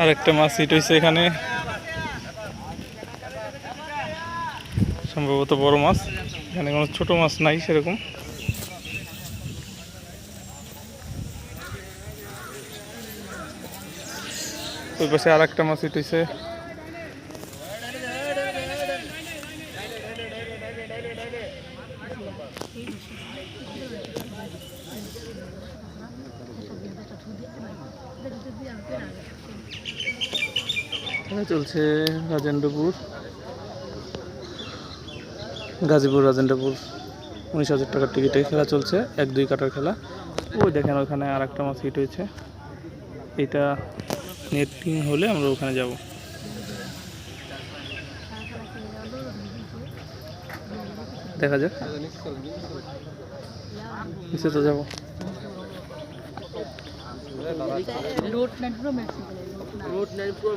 আর একটা মাছ হিট হয়েছে এখানে। সম্ভবত বড় মাছ। এখানে কোনো ছোট মাছ নাই সেরকম। ওই পাশে আর একটা মাছ হিট হয়েছে চলছে রাজেন্দ্রপুর, গাজীপুর রাজেন্দ্রপুর। উনিশ হাজার টাকার টিকিটে খেলা চলছে, এক দুই কাটার খেলা। ওই দেখেন ওখানে আর একটা মাছ হিট হয়েছে। এটা নেটিং হলে আমরা ওখানে যাব। দেখা যাক। নিচে তো যাব। road nine pro max road nine pro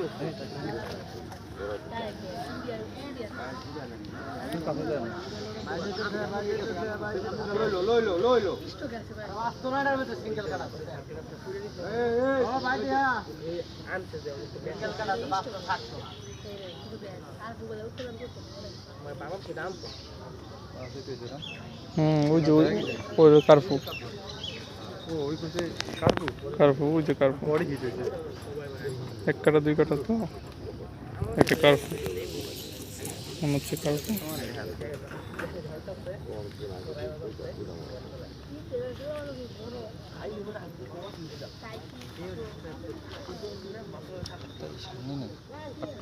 হুম ওই যে ওই- ওই যে কার্ফু কার্ফু ওই যে কার্ফু এক কাটা দুই কাটা তো। একটা মনে হচ্ছে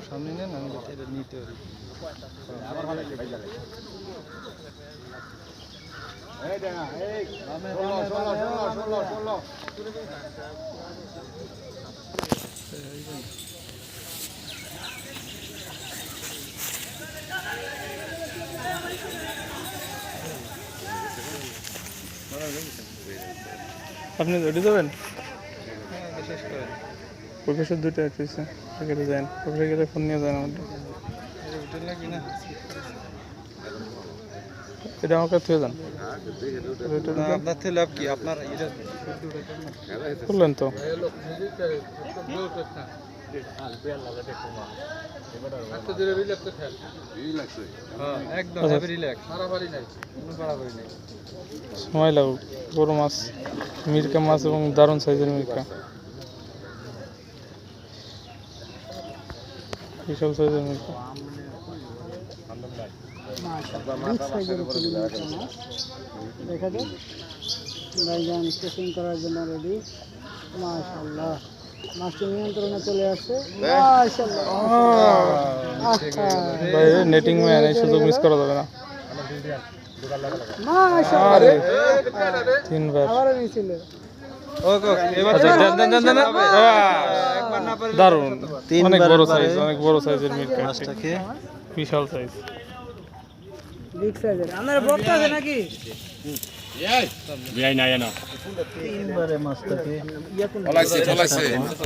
সামনে নেন আমি নিতে আপনি যাবেন? শেষ প্রফেসর দুটো আছে গেলে ফোন নিয়ে যান আমাদের। এটা আমার কাছে থুয়ে যান করলেন তো। হ্যাঁ আচ্ছা। সময় লাগুক বড় মাছ মিরকা মাছ এবং দারুণ সাইজের মিরকা বিশাল সাইজের মিরকা দেখা যাক। ভাইজান স্টেশন করার জন্য রেডি মাশাল্লাহ মাছটি নিয়ন্ত্রণে চলে আসছে। নেটিং ম্যান এই সুযোগ মিস করা যাবে না। আচ্ছা দেন দেন দেন দেন। একবার না পারলে দারুণ। অনেক বড় সাইজ অনেক বড় সাইজের বিশাল সাইজ বিগ সাইজের আপনার বক্তা আছে নাকি. তিনবারে মাছটাকে